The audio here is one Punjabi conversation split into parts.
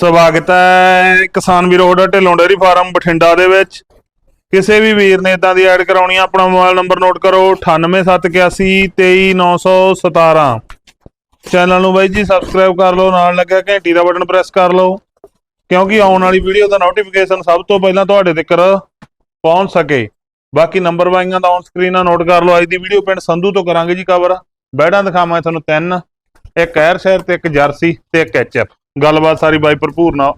ਸਵਾਗਤ ਹੈ ਕਿਸਾਨ ਵੀਰੋ ਤੁਹਾਡਾ ਢਿੱਲੋਂ ਡੇਰੀ ਫਾਰਮ ਬਠਿੰਡਾ ਦੇ ਵਿੱਚ। ਕਿਸੇ ਵੀ ਵੀਰ ਨੇ ਇਦਾਂ ਦੀ ਐਡ ਕਰਾਉਣੀ ਆ, ਆਪਣਾ ਮੋਬਾਈਲ ਨੰਬਰ ਨੋਟ ਕਰੋ 9871823917 ਚੈਨਲ ਨੂੰ ਬਾਈ ਜੀ ਸਬਸਕ੍ਰਾਈਬ ਕਰ ਲਓ, ਨਾਲ ਲੱਗਿਆ ਘੰਟੀ ਦਾ ਬਟਨ ਪ੍ਰੈਸ ਕਰ ਲਓ, ਕਿਉਂਕਿ ਆਉਣ ਵਾਲੀ ਵੀਡੀਓ ਦਾ ਨੋਟੀਫਿਕੇਸ਼ਨ ਸਭ ਤੋਂ ਪਹਿਲਾਂ ਤੁਹਾਡੇ ਤੱਕ ਪਹੁੰਚ ਸਕੇ। ਬਾਕੀ ਨੰਬਰ ਵਾਈਆਂ ਦਾ ਔਨ ਸਕਰੀਨ ਆ, ਨੋਟ ਕਰ ਲਓ, ਅੱਜ ਦੀ ਵੀਡੀਓ ਪਿੰਡ ਸੰਧੂ ਤੋਂ ਕਰਾਂਗੇ ਜੀ ਕਵਰ ਬੈਡਾਂ ਦਿਖਾਵਾਂ ਤੁਹਾਨੂੰ ਤਿੰਨ, ਇੱਕ ਐਰ ਸ਼ਹਿਰ ਤੇ ਇੱਕ ਜਰਸੀ ਤੇ ਇੱਕ ਐਚਐਫ। ਗੱਲਬਾਤ ਸਾਰੀ ਬਾਈ ਭਰਪੂਰ ਨਾਲ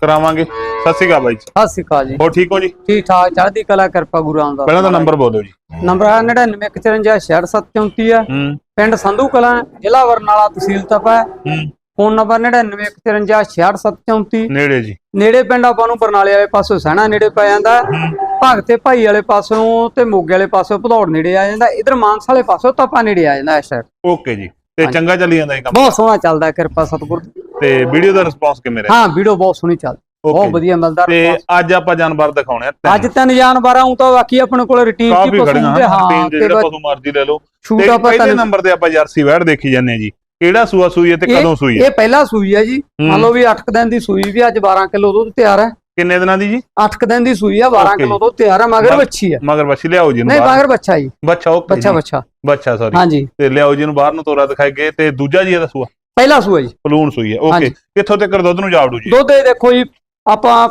ਕਰਾਵਾਂਗੇ। ਸਤਿ ਸ਼੍ਰੀ ਅਕਾਲ ਬਾਈ ਜੀ। ਸਤਿ ਸ਼੍ਰੀ ਅਕਾਲ ਜੀ। ਹੋਰ ਠੀਕ ਹੋ ਜੀ? ਠੀਕ ਠਾਕ ਚੜ੍ਹਦੀ ਕਲਾ ਕਿਰਪਾ ਗੁਰੂ ਰਾਮਦਾਸ ਪਹਿਲਾਂ ਤਾਂ ਨੰਬਰ ਬੋਲੋ ਜੀ। ਨੰਬਰ ਹੈ 9954 ਹੈ ਹੂੰ। ਪਿੰਡ ਸੰਧੂ ਕਲਾਂ ਜ਼ਿਲ੍ਹਾ ਬਰਨਾਲਾ ਤਹਿਸੀਲ ਤਪਾ ਹੂੰ। ਫੋਨ ਨੰਬਰ 9954 ਨੇੜੇ ਜੀ। ਨੇੜੇ ਪਿੰਡ ਆਪਾਂ ਨੂੰ ਬਰਨਾਲੇ ਵਾਲੇ ਪਾਸੋਂ ਸਹਿਣਾ ਨੇੜੇ ਪੈ ਜਾਂਦਾ। ਹੈ। ਭਗਤੇ ਭਾਈ ਵਾਲੇ ਪਾਸੋਂ ਤੇ ਮੋਗੇ ਵਾਲੇ ਪਾਸੋਂ ਭਦੌੜ ਨੇੜੇ ਆ ਜਾਂਦਾ। ਇਧਰ ਮਾਨਸਾ ਵਾਲੇ ਪਾਸੋਂ ਤਪਾ ਨੇੜੇ ਆ ਜਾਂਦਾ ਇਸ ਸਾਈਡ ਓਕੇ ਜੀ। ਤੇ ਚੰਗਾ ਚੱਲੀ ਜਾਂਦਾ ਇਹ ਕੰਮ। ਬਹੁਤ ਸੋਹਣਾ ਚੱਲਦਾ ਹੈ, ਕਿਰਪਾ ਸਤਿਗੁਰ। ਦੀ। ਤੇ ਵੀਡੀਓ ਦਾ ਰਿਸਪੌਂਸ ਕਿਵੇਂ ਰਿਹਾ? ਹਾਂ ਵੀਡੀਓ ਬਹੁਤ ਸੋਹਣੀ Okay ਬਹੁਤ। ਵਧੀਆ ਮਿਲਦਾ ਤੇ ਅੱਜ ਆਪਾਂ ਜਾਨਵਰ ਦਿਖਾਉਣੇ ਆ। ਅੱਜ ਤਿੰਨ ਜਾਨਵਰ ਆਉਂ ਤਾਂ ਬਾਕੀ ਆਪਣੇ ਕੋਲ ਰੁਟੀਨ ਕੀ ਪਸ਼ੂ ਹੁੰਦੇ ਹਾਂ ਤੇ ਪਸ਼ੂ ਮਰਜ਼ੀ ਲੈ ਲਓ। ਸ਼ੂਟ ਤੇ ਆਪਾਂ ਪਹਿਲੇ ਨੰਬਰ ਤੇ ਆਪਾਂ ਜਰਸੀ ਵੈੜ ਦੇਖੀ ਜਾਂਦੇ ਆ ਜੀ। ਕਿਹੜਾ ਸੂਆ ਸੂਈ ਹੈ ਤੇ ਕਦੋਂ ਸੂਈ ਹੈ? ਇਹ ਪਹਿਲਾ ਸੂਈ ਹੈ ਜੀ। ਮੰਨ ਲਓ ਵੀ 8 ਦਿਨ ਦੀ ਸੂਈ ਵੀ ਅੱਜ 12 ਕਿਲੋ ਦੁੱਧ ਤਿਆਰ ਹੈ। ਕਿੰਨੇ ਦਿਨਾਂ ਦੀ ਜੀ? 8 ਦਿਨ ਦੀ ਸੂਈ ਹੈ 12 Okay ਕਿਲੋ ਦੁੱਧ ਤਿਆਰ ਹੈ ਮਗਰ ਬੱਚੀ ਹੈ ਮਗਰ ਬੱਚੀ ਲਿਆਓ ਜੀ ਨੂੰ ਨਹੀਂ ਮਗਰ ਬੱਚਾ ਜੀ। ਬੱਚਾ ਓਕੇ ਬੱਚਾ ਬੱਚਾ ਬੱਚਾ ਸੌਰੀ ਹਾਂਜੀ। ਤੇ ਲਿਆਓ ਜੀ ਨੂੰ ਬਾਹਰ ਨੂੰ ਤੋਰਾ ਦਿਖਾਈਏ ਤੇ ਦੂਜਾ ਜੀ ਇਹਦਾ ਸੂਆ? ਪਹਿਲਾ ਸੂਆ ਜੀ। ਪਲੂਣ ਸੂਈ ਹੈ ਓਕੇ ਹਾਂਜੀ। ਕਿੱਥੋਂ ਤੱਕ ਦੁੱਧ ਨੂੰ ਜਾਵੜੂ ਜੀ? ਦੁੱਧ ਇਹ ਦੇਖੋ ਜੀ ਆਪਾਂ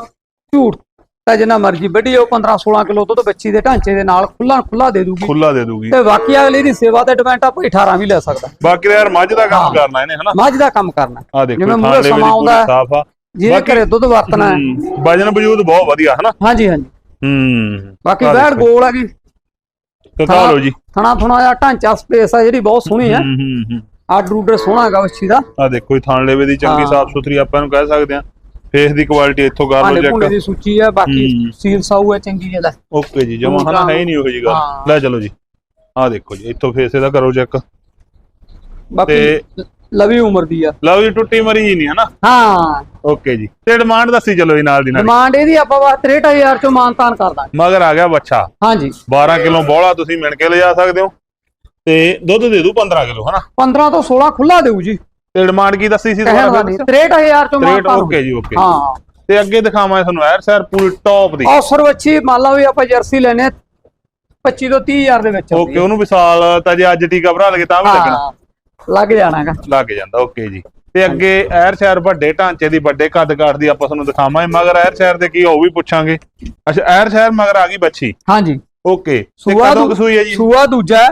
ਝੂਠ ਤਾਂ ਜਿੰਨਾ ਮਰਜ਼ੀ ਵੱਡੀ ਉਹ 15 16 ਕਿਲੋ ਦੁੱਧ ਬੱਚੀ ਦੇ ਢਾਂਚੇ ਦੇ ਨਾਲ ਖੁੱਲਾ ਖੁੱਲਾ ਦੇ ਦੂਗੀ। ਖੁੱਲਾ ਦੇ ਦੂਗੀ। ਤੇ ਬਾਕੀ ਅਗਲੀ ਦੀ ਸੇਵਾ ਤੇ ਡਿਪੈਂਡ ਆ ਭਾਈ 18 ਵੀ ਲੈ ਸਕਦਾ। ਬਾਕੀ ਤਾਂ ਯਾਰ ਮੱਝ ਦਾ ਕੰਮ ਹਾਂ। ਕਰਨਾ ਇਹਨੇ ਹਨਾ? ਮੱਝ ਦਾ ਕੰਮ ਕਰਨਾ। ਆ ਦੇਖੋ ਜਿਵੇਂ ਮੂਹਰੇ ਦੀ ਸਮਾਂ ਆਉਂਦਾ ਹੈ। ਸਾਫ਼ ਆ। ਜਿਹਦੇ ਬਾਕੀ- ਘਰੇ ਦੁੱਧ ਵਰਤਣਾ ਹੈ। ਹੂੰ, ਵਜਨ ਵਜੂਦ ਬਹੁਤ ਵਧੀਆ ਹਨਾ? ਹਾਂਜੀ ਹਾਂਜੀ। ਹੂੰ। ਬਾਕੀ ਆਹ ਬੈੜ ਦੇਖੋ। ਗੋਲ ਹੈਗੀ ਕਕਾ ਲਓ ਜੀ। ਥਣਾ ਥਣਾ ਜਿਹਾ ਢਾਂਚਾ ਸਪੇਸ ਆ ਜਿਹੜੀ ਬਹੁਤ ਸੋਹਣੀ ਹੈ। ਹੂੰ ਹੂੰ ਹੂੰ। ਆਰਡਰ ਰੂਡਰ ਸੋਹਣਾ ਹੈਗਾ ਬੱਚੀ ਦਾ। ਆ ਦੇਖੋ ਇਹ ਥਾਣ ਲੈਵੇ ਦੀ ਚੰਗੀ ਹਾਂ। ਸਾਫ਼ ਸੁਥਰੀ ਆਪਾਂ ਇਹਨੂੰ ਕਹਿ ਸਕਦੇ ਆ ਫੇਸ ਦੀ ਕੁਆਲਿਟੀ ਇੱਥੋਂ ਭਾਂਡੇ ਭੁੰਡੇ ਚੈੱਕ ਦੀ ਸੂਚੀ ਹੈ ਬਾਕੀ ਹੂੰ। ਸੀਲ ਸਾਊ ਹੈ ਚੰਗੀ ਹੈ ਲੈ। ਓਕੇ ਜੀ ਜਮਾ ਹਨਾ ਹੈ ਹੀ ਨਹੀਂ ਉਹ ਜੀ ਗੱਲ। ਹਾਂ। ਲੈ ਚਲੋ ਜੀ। ਆ ਦੇਖੋ ਜੀ ਇੱਥੋਂ ਫੇਸ ਇਹਦਾ ਕਰੋ ਚੈੱਕ ਬਾਕੀ ਲਵੀ ਉਮਰ ਦੀ ਆ। ਜੀ ਟੁੱਟੀ ਮਰੀ ਹੀ ਨਹੀਂ ਹਨਾ? ਹਾਂ। ਓਕੇ ਜੀ। ਤੇ ਡਿਮਾਂਡ ਦੱਸੀ ਚਲੋ ਜੀ ਨਾਲ ਦੀ ਨਾਲ। ਡਿਮਾਂਡ ਇਹਦੀ ਆਪਾਂ ਵਾ 63000 ਚੋਂ ਮਾਨਤਾਨ ਕਰ ਦਾਂਗੇ। ਮਗਰ ਆ ਗਿਆ ਬੱਚਾ। ਹਾਂਜੀ। 12 ਕਿਲੋ ਬੋਲਾ ਤੁਸੀਂ ਮਿਣ ਕੇ ਲਿਜਾ ਸਕਦੇ ਹੋ। ਤੇ ਦੁੱਧ ਦੇ ਦੂ 15 ਕਿਲੋ ਹਨਾ? 15 ਤੋਂ 16 ਖੁੱਲਾ ਦੇਊ ਜੀ। ਤੇ ਡਿਮਾਂਡ ਕੀ ਦੱਸੀ ਸੀ ਕਹਿਣ ਦਾ ਨਹੀਂ 63000 ਚੋਂ ਰੇਟ ਮਾਨਤਾਨ ਓਕੇ ਜੀ ਓਕੇ। ਹਾਂ। ਤੇ ਅੱਗੇ ਦਿਖਾਵਾਂ ਤੁਹਾਨੂੰ ਐਰ ਸੈਰ ਪੂਰੀ ਟੌਪ ਦੀ। ਔਸਰ ਵੱਛੀ ਮੰਨ ਲਓ ਵੀ ਆਪਾਂ ਜਰਸੀ ਲੈਨੇ 25 ਤੋਂ 30000 ਦੇ ਵਿੱਚ ਓਕੇ ਉਹਨੂੰ ਵੀ ਸਾਲ ਤਾਂ ਜੇ ਅੱਜ ਟੀਕਾ ਭਰਾ ਲਗੇ ਤਾਂ ਵੀ ਲੱਗਣਾ। ਲੱਗ ਜਾਣਾਗਾ। ਲੱਗ ਜਾਂਦਾ ਓਕੇ ਜੀ। ਤੇ ਅੱਗੇ ਐਰ ਸ਼ਹਿਰ ਵੱਡੇ ਢਾਂਚੇ ਦੀ ਵੱਡੇ ਕੱਦ ਕਾਠ ਦੀ ਆਪਾਂ ਤੁਹਾਨੂੰ ਦਿਖਾਵਾਂਗੇ ਮਗਰ ਐਰ ਸ਼ਹਿਰ ਦੇ ਕੀ ਉਹ ਵੀ ਪੁੱਛਾਂਗੇ। ਅੱਛਾ ਐਰ ਸ਼ਹਿਰ ਮਗਰ ਆ ਗਈ ਬੱਚੀ ਹਾਂਜੀ। ਓਕੇ ਸੂਆ ਕਦੋਂ ਦੂ- ਕੁ ਸੂਈ ਹੈ ਜੀ? ਸੂਆ ਦੂਜਾ।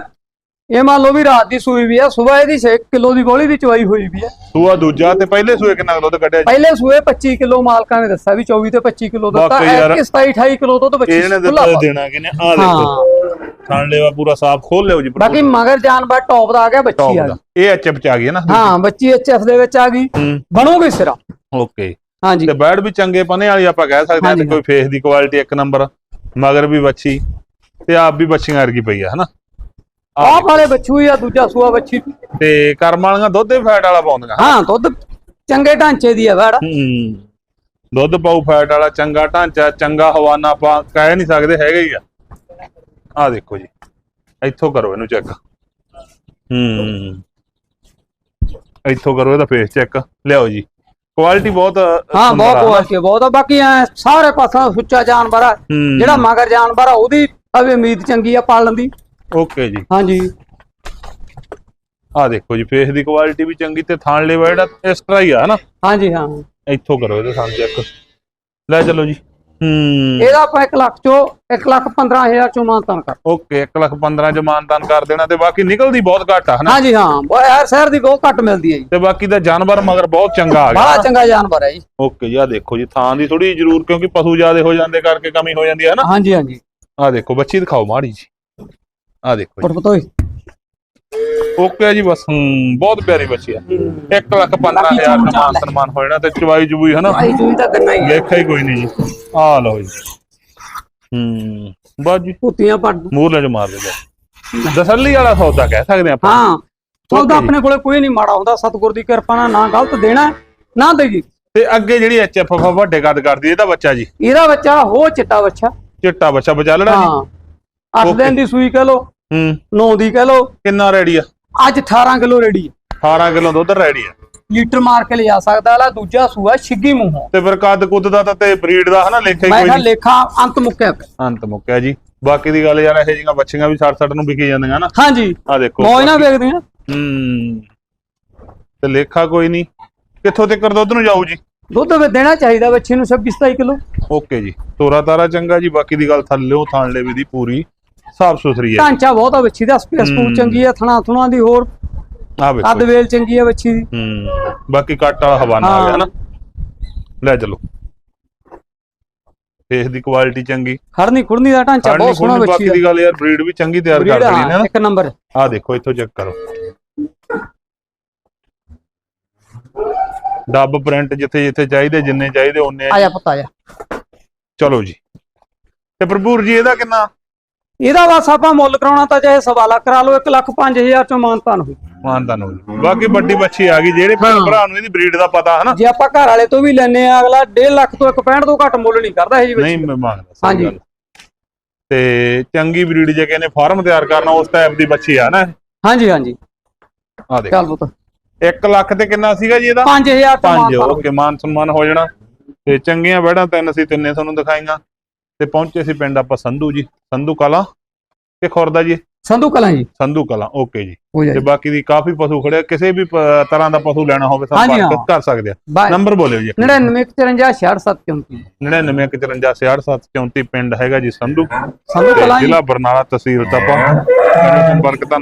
ਇਹ ਮੰਨ ਲਓ ਵੀ ਰਾਤ ਦੀ ਸੂਈ ਵੀ ਆ ਸਵੇਰ ਇਹਦੀ 6 ਕਿਲੋ ਦੀ ਗੋਲੀ ਦੀ ਚਵਾਈ ਹੋਈ ਵੀ ਹੈ ਸੂਆ ਦੂਜਾ ਤੇ ਪਹਿਲੇ ਸੂਏ ਕਿੰਨਾ ਕੁ ਦੁੱਧ ਕੱਢਿਆ ਜੀ? ਪਹਿਲੇ ਸੂਏ 25 ਕਿਲੋ ਮਾਲਕਾਂ ਨੇ ਦੱਸਿਆ ਵੀ 24 ਤੇ 25 ਕਿਲੋ ਦਿੱਤਾ ਵਾਕਈ ਯਾਰ। ਐ 27 28 ਕਿਲੋ ਦੁੱਧ ਬੱਚੀ ਇਹਨੇ ਖੁੱਲਾ ਦਿੱਤਾ ਪਾ- ਦੇਣਾ ਕਿਨੇ ਆ ਦੇਖੋ। ਖਾਣ ਲੈਵਾ ਪੂਰਾ ਸਾਫ਼ ਖੋਲ ਲਿਓ ਜੀ। ਬਾਕੀ ਮਗਰ ਜਾਨਵਰ ਟੌਪ ਦਾ ਆ ਗਿਆ ਬੱਚੀ ਟੌਪ ਆ ਦਾ। ਗਈ ਇਹ ਐਚਐਫ ਚ ਆ ਗਈ ਹੈ ਨਾ? ਹਾਂ ਬੱਚੀ ਐਚਐਫ ਦੇ ਵਿੱਚ ਆ ਗਈ। ਹੂੰ। ਬਣੂਗੀ ਸਿਰਾ। ਓਕੇ। ਹਾਂਜੀ। ਤੇ ਬੈਡ ਵੀ ਚੰਗੇ ਪਨੇ ਵਾਲੀ ਆਪਾਂ ਕਹਿ ਸਕਦੇ ਹਾਂ ਤੇ ਹਾਂਜੀ, ਕੋਈ ਫੇਸ ਦੀ ਕੁਆਲਿਟੀ ਇੱਕ ਨੰਬਰ ਮਗਰ ਵੀ ਬੱਚੀ ਤੇ ਆਪ ਵੀ ਬੱਚੀਆਂ ਵਰਗੀ ਪਈ ਆ ਹਨਾ? ਆਹ ਆਪ ਵਾਲੇ ਬੱਚੂ ਹੀ ਆ ਦੂਜਾ ਸੂਆ ਬੱਚੀ ਤੇ ਕਰਮ ਵਾਲੀਆਂ ਦੁੱਧ ਦੇ ਫੈਟ ਵਾਲਾ ਪਾਉਂਦੀਆਂ। ਹਾਂ ਦੁੱਧ ਚੰਗੇ ਢਾਂਚੇ ਦੀ ਆ ਵੜ ਹੂੰ। ਦੁੱਧ ਪਾਉ ਫੈਟ ਵਾਲਾ ਚੰਗਾ ਢਾਂਚਾ ਚੰਗਾ ਹਵਾਨਾ ਆਪਾਂ ਕਹਿ ਨਹੀਂ ਸਕਦੇ ਹੈਗਾ ਹੀ ਆ। ਆ ਦੇਖੋ ਜੀ ਇੱਥੋਂ ਕਰੋ ਇਹਨੂੰ ਚੈੱਕ ਹੂੰ। ਇੱਥੋਂ ਕਰੋ ਇਹਦਾ ਫੇਸ ਚੈੱਕ ਲਿਆਓ ਜੀ ਕੁਆਲਿਟੀ ਬਹੁਤ ਹਾਂ ਬਹੁਤ? ਕੁਆਲਿਟੀ ਬਹੁਤ ਆ ਬਾਕੀ ਐ ਸਾਰੇ ਪਾਸੋਂ ਸੁੱਚਾ ਜਾਨਵਰ ਆ ਜਿਹੜਾ ਮਗਰ ਜਾਨਵਰ ਆ ਉਹਦੀ ਅਵੇ ਉਮੀਦ ਚੰਗੀ ਆ ਪਾਲਣ ਦੀ। ਓਕੇ ਜੀ। ਹਾਂਜੀ। ਆ ਦੇਖੋ ਜੀ ਫੇਸ ਦੀ ਕੁਆਲਿਟੀ ਵੀ ਚੰਗੀ ਤੇ ਥਾਣ ਲੈਵਾ ਜਿਹੜਾ ਇਸ ਤਰ੍ਹਾਂ ਹੀ ਆ ਹਨਾ? ਹਾਂਜੀ ਹਾਂ। ਇੱਥੋਂ ਕਰੋ ਇਹਦੇ ਸਾਹਮਣੇ ਚੈੱਕ ਲੈ ਚਲੋ ਜੀ। ਹੂੰ। ਇਹਦਾ ਆਪਾਂ 1 ਲੱਖ ਚੋਂ 1 ਲੱਖ 15000 ਚੋਂ ਮਾਨਤਾਨ ਕਰ। ਓਕੇ 1 ਲੱਖ 15 ਚ ਮਾਨਦਾਨ ਕਰ ਦੇਣਾ ਤੇ ਬਾਕੀ ਨਿਕਲਦੀ ਬਹੁਤ ਘੱਟ ਆ ਹਨਾ? ਹਾਂਜੀ ਹਾਂ। ਯਾਰ ਸ਼ਹਿਰ ਦੀ ਬਹੁਤ ਘੱਟ ਮਿਲਦੀ ਹੈ ਜੀ। ਤੇ ਬਾਕੀ ਦਾ ਜਾਨਵਰ ਮਗਰ ਬਹੁਤ ਚੰਗਾ ਆ ਬੜਾ ਗਿਆ ਚੰਗਾ ਜਾਨਵਰ ਹੈ ਜੀ। ਓਕੇ ਜੀ ਆ ਦੇਖੋ ਜੀ ਥਾਂ ਦੀ ਥੋੜੀ ਜ਼ਰੂਰ ਕਿਉਂਕਿ ਪਸ਼ੂ ਜ਼ਿਆਦੇ ਹੋ ਜਾਂਦੇ ਕਰਕੇ ਕਮੀ ਹੋ ਜਾਂਦੀ ਹੈ ਨਾ ਹਾਂਜੀ ਹਾਂਜੀ। ਆ ਦੇਖੋ ਬੱਚੀ ਦਿਖਾਓ ਮਾੜੀ ਜੀ। ਆ ਦੇਖੋ ਜੀ। ਪਰ ਪਤੋਈ ਓਕੇ ਜੀ ਬਸ ਹੂੰ ਬਹੁਤ ਪਿਆਰੀ ਬੱਚੀ ਆ। 1 ਲੱਖ 15000 ਦਾ ਮਾਨ ਸਨਮਾਨ ਹੋ ਜਾਣਾ ਤੇ ਚਵਾਈ ਜੁਬਈ ਹਨਾ? ਭਾਈ ਜੂਈ ਤਾਂ ਗੰਨਾ ਹੀ ਹੈ ਦੇਖਿਆ ਹੀ ਕੋਈ ਨਹੀਂ ਜੀ। ਆ ਲਓ ਜੀ। ਹੂੰ ਬਸ ਜੀ। ਕੁੱਤੀਆਂ ਪੱਟ ਮੂਰਲੇ ਚ ਮਾਰ ਦੇ ਤਸੱਲੀ ਵਾਲਾ ਸੌਦਾ ਕਹਿ ਸਕਦੇ ਆਪਾਂ। ਹਾਂ ਸੌਦਾ Okay ਜੀ। ਆਪਣੇ ਕੋਲੇ ਕੋਈ ਨਹੀਂ ਮਾੜਾ ਹੁੰਦਾ। ਸਤਿਗੁਰ ਦੀ ਕਿਰਪਾ ਨਾਲ ਨਾ ਗਲਤ ਦੇਣਾ ਨਾ ਦੇਗੀ ਤੇ ਅੱਗੇ ਜਿਹੜੀ ਐਚਐਫ ਵੱਡੇ ਕੱਦ ਕਰਦੀ ਇਹਦਾ ਬੱਚਾ ਜੀ। ਇਹਦਾ ਬੱਚਾ ਹੋ ਚਿੱਟਾ ਬੱਚਾ। ਚਿੱਟਾ ਬੱਚਾ ਬਚਾਲੜਾ ਜੀ। ਹਾਂ। 8 Okay. ਦਿਨ ਦੀ ਸੂਈ ਕਹ ਲੋ ਹੂੰ। 9 ਦੀ ਕਹ ਲੋ ਕਿੰਨਾ ਰੈਡੀ ਆ? ਅੱਜ 18 ਕਿਲੋ ਰੈਡੀ 18 ਕਿਲੋ ਦੁੱਧ ਰੈਡੀ ਆ। ਲੀਟਰ ਮਾਰ ਕੇ ਲਿਜਾ ਸਕਦਾ ਲਾ ਦੂਜਾ ਸੂਆ ਛਿੱਗੀ ਮੂੰਹੋਂ। ਤੇ ਫਿਰ ਕੱਦ ਕੁੱਦ ਦਾ ਤਾਂ ਤੇ ਬਰੀਡ ਦਾ ਹਨਾ ਲੇਖਾ ਹੀ ਮੈਂ ਕੋਈ ਕਿਹਾ ਨਹੀਂ। ਲੇਖਾ ਅੰਤ ਮੁੱਕਿਆ ਪਿਆ ਅੰਤ ਮੁੱਕਿਆ ਜੀ। ਬਾਕੀ ਦੀ ਗੱਲ ਯਾਰ ਇਹ ਜਿਹੀਆਂ ਬੱਚੀਆਂ ਵੀ 60 ਨੂੰ ਵਿਕੀ ਜਾਂਦੀਆਂ ਨਾ। ਹਾਂਜੀ। ਆ ਦੇਖੋ ਮੌਜ ਨਾਲ ਵੇਖਦੇ ਆ। ਹੂੰ। ਤੇ ਲੇਖਾ ਕੋਈ ਨਹੀਂ। ਕਿੱਥੋਂ ਤੱਕ ਦੁੱਧ ਨੂੰ ਜਾਊ ਜੀ? ਦੁੱਧ ਵੀ ਦੇਣਾ ਚਾਹੀਦਾ ਬੱਚੇ ਨੂੰ 26 27 ਕਿਲੋ। ਓਕੇ ਜੀ। ਤੋਰਾ ਤਾਰਾ ਚੰਗਾ ਜੀ। ਬਾਕੀ ਦੀ ਗੱਲ ਥੱਲਿਓ ਥਾਣ ਲੈਵੀ ਦੀ ਪੂਰੀ। ਸਾਫ਼ ਸੁਥਰੀ ਹੈ। ਢਾਂਚਾ ਬਹੁਤ ਆ ਬੱਚੀ ਦਾ ਸਪੇਸ ਹੂੰ। ਪੂਰ ਚੰਗੀ ਆ ਥਣਾ ਥੁਣਾ ਦੀ ਹੋਰ। ਆ ਵੇਖੋ ਕੱਦ ਵੇਲ ਚੰਗੀ ਆ ਬੱਚੀ ਦੀ ਹੂੰ ਬਾਕੀ ਕੱਟ ਵਾਲਾ ਹਵਾਨਾ ਆ ਗਿਆ ਹਾਂ। ਨਾ ਲੈ ਚਲੋ। ਫੇਸ ਦੀ ਕੁਆਲਿਟੀ ਚੰਗੀ। ਖੜਨੀ ਖੁੜਨੀ ਦਾ ਢਾਂਚਾ ਬਹੁਤ ਸੋਹਣਾ ਬਾਕੀ ਬੱਚੀ ਦੀ ਗੱਲ ਯਾਰ ਬਰੀਡ ਵੀ ਚੰਗੀ ਤਿਆਰ ਕਰ ਦੇਣੀ ਨੇ। ਇੱਕ ਨੰਬਰ। ਆ ਦੇਖੋ ਇੱਥੋਂ ਚੈੱਕ ਕਰੋ। ਡੱਬ ਪ੍ਰਿੰਟ ਜਿੱਥੇ ਜਿੱਥੇ ਚਾਹੀਦੇ ਜਿੰਨੇ ਚਾਹੀਦੇ ਉਹਨੇ ਆ ਜਾ ਪੁੱਤ ਆ ਜਾ। ਚਲੋ ਜੀ। ਤੇ ਭਰਪੂਰ ਜੀ ਇਹਦਾ ਕਿੰਨਾ? ਇਹਦਾ ਬਸ ਆਪਾਂ ਮੁੱਲ ਕਰਾਉਣਾ ਤਾਂ ਚਾਹੇ ਸਵਾ ਲੱਖ ਕਰਾ ਲਓ 1 ਲੱਖ 5000 ਚੋਂ ਮਾਨਤਾਨ ਹੋਈ ਮਾਨਦਾਨ ਹੋ ਜੀ ਬਾਕੀ ਵੱਡੀ ਬੱਚੀ ਆ ਗਈ ਜਿਹੜੇ ਭੈਣ। ਭਰਾ ਨੂੰ ਇਹਦੀ ਬਰੀਡ ਦਾ ਪਤਾ ਹੈ ਨਾ ਜੇ ਆਪਾਂ ਘਰ ਵਾਲੇ ਤੋਂ ਵੀ ਲੈਨੇ ਆ ਅਗਲਾ 1.5 ਲੱਖ ਤੋਂ 1.65 ਤੋਂ ਘੱਟ ਮੁੱਲ ਨਹੀਂ ਕਰਦਾ ਇਹ ਜੀ ਨਹੀਂ ਮੈਂ ਮੰਗਦਾ ਸਹੀ ਹਾਂਜੀ। ਗੱਲ। ਤੇ ਚੰਗੀ ਬਰੀਡ ਜੇ ਕਹਿੰਦੇ ਫਾਰਮ ਤਿਆਰ ਕਰਨਾ ਉਸ ਟਾਈਪ ਦੀ ਬੱਚੀ ਆ ਨਾ? ਹਾਂਜੀ ਹਾਂਜੀ। ਆ ਦੇਖ। ਚੱਲ ਪੁੱਤ। 1 ਲੱਖ ਤੇ ਕਿੰਨਾ ਸੀਗਾ ਜੀ ਇਹਦਾ? 5000 ਤੋਂ 5 ਮਾਨਤਾਨ ਓਕੇ ਮਾਨ ਸਨਮਾਨ ਹੋ ਜਾਣਾ। ਤੇ ਚੰਗੀਆਂ ਬੈੜਾਂ ਤਿੰਨ ਸੀ ਤਿੰਨੇ ਤੁਹਾਨੂੰ ਦਿਖਾਈਆਂ। ਤੇ ਪਹੁੰਚੇ ਸੀ ਪਿੰਡ ਆਪਾਂ ਸੰਧੂ ਜੀ ਸੰਧੂ ਕਲਾ ਤੇ ਖੁਰਦਾ ਜੀ? ਸੰਧੂ ਕਲਾਂ ਜੀ। ਸੰਧੂ ਕਲਾ ਓਕੇ ਜੀ। ਤੇ ਬਾਕੀ ਦੀ ਕਾਫੀ ਪਸ਼ੂ ਖੜੇ ਆ, ਕਿਸੇ ਵੀ ਤਰ੍ਹਾਂ ਦਾ ਪਸ਼ੂ ਲੈਣਾ ਹੋਵੇ ਸੰਪਰਕ। ਕਰ ਸਕਦੇ ਆ। ਨੰਬਰ ਬੋਲਿਓ ਜੀ 9954 6734 9954 ਪਿੰਡ ਹੈਗਾ ਜੀ ਸੰਧੂ। ਸੰਧੂ ਕਲਾਂ ਜ਼ਿਲ੍ਹਾ ਬਰਨਾਲਾ ਤਹਿਸੀਲ ਤਪਾ ਸੰਪਰਕ ਤਾਂ